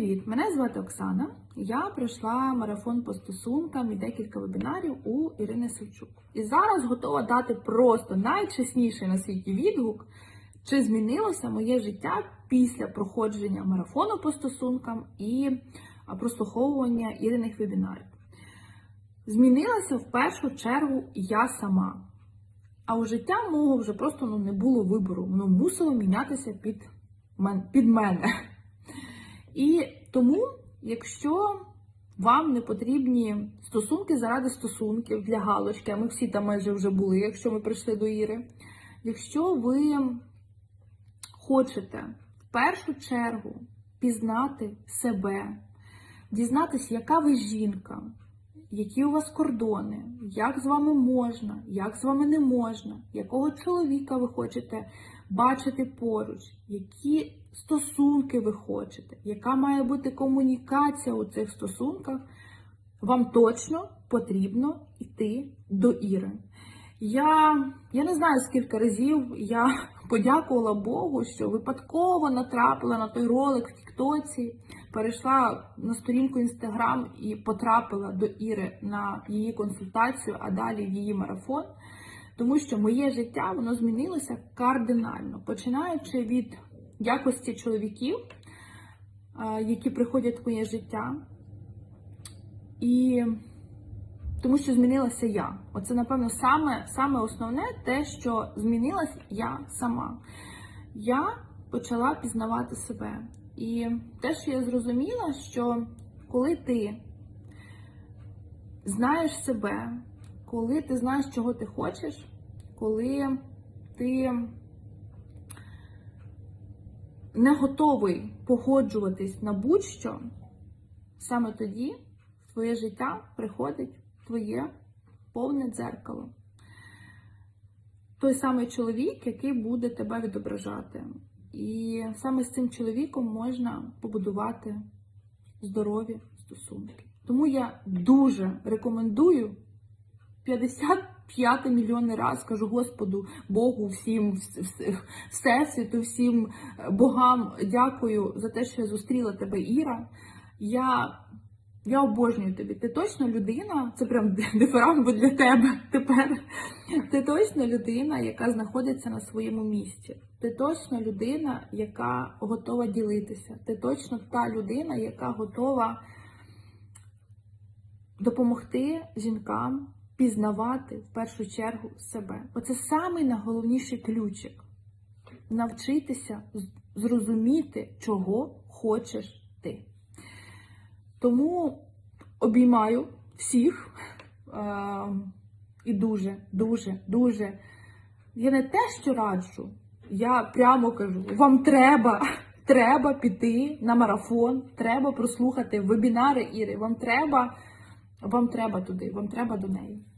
Привіт! Мене звати Оксана. Я пройшла марафон по стосункам і декілька вебінарів у Ірини Савчук. І зараз готова дати просто найчесніший на світі відгук, чи змінилося моє життя після проходження марафону по стосункам і прослуховування Іриних вебінарів. Змінилася в першу чергу я сама. А у життя мого вже просто ну, не було вибору. Воно мусило мінятися під, мен- під мене. І тому, якщо вам не потрібні стосунки заради стосунків для галочки, а ми всі там майже вже були, якщо ми прийшли до Іри, якщо ви хочете в першу чергу пізнати себе, дізнатися, яка ви жінка, які у вас кордони, як з вами можна, як з вами не можна, якого чоловіка ви хочете бачити поруч, які стосунки ви хочете, яка має бути комунікація у цих стосунках, вам точно потрібно йти до Іри. Я, я не знаю, скільки разів я подякувала Богу, що випадково натрапила на той ролик в Тіктоці, перейшла на сторінку Інстаграм і потрапила до Іри на її консультацію, а далі в її марафон. Тому що моє життя воно змінилося кардинально, починаючи від якості чоловіків, е, які приходять в моє життя. І тому що змінилася я. Оце, напевно, саме, саме основне те, що змінилась я сама. Я почала пізнавати себе. І те, що я зрозуміла, що коли ти знаєш себе, коли ти знаєш, чого ти хочеш, коли ти не готовий погоджуватись на будь-що, саме тоді в твоє життя приходить твоє повне дзеркало. Той самий чоловік, який буде тебе відображати. І саме з цим чоловіком можна побудувати здорові стосунки. Тому я дуже рекомендую 55 мільйонний раз кажу Господу, Богу, всім, вс- вс- Всесвіту, всім е, богам дякую за те, що я зустріла тебе, Іра. Я, я обожнюю тобі. Ти точно людина, це прям дифирамбо для тебе тепер. Ти точно людина, яка знаходиться на своєму місці. Ти точно людина, яка готова ділитися. Ти точно та людина, яка готова допомогти жінкам пізнавати в першу чергу себе. Оце самий найголовніший ключик. Навчитися зрозуміти, чого хочеш ти. Тому обіймаю всіх е- і дуже, дуже, дуже. Я не те, що раджу, я прямо кажу: вам треба, треба піти на марафон, треба прослухати вебінари Іри. Вам треба, вам треба туди, вам треба до неї.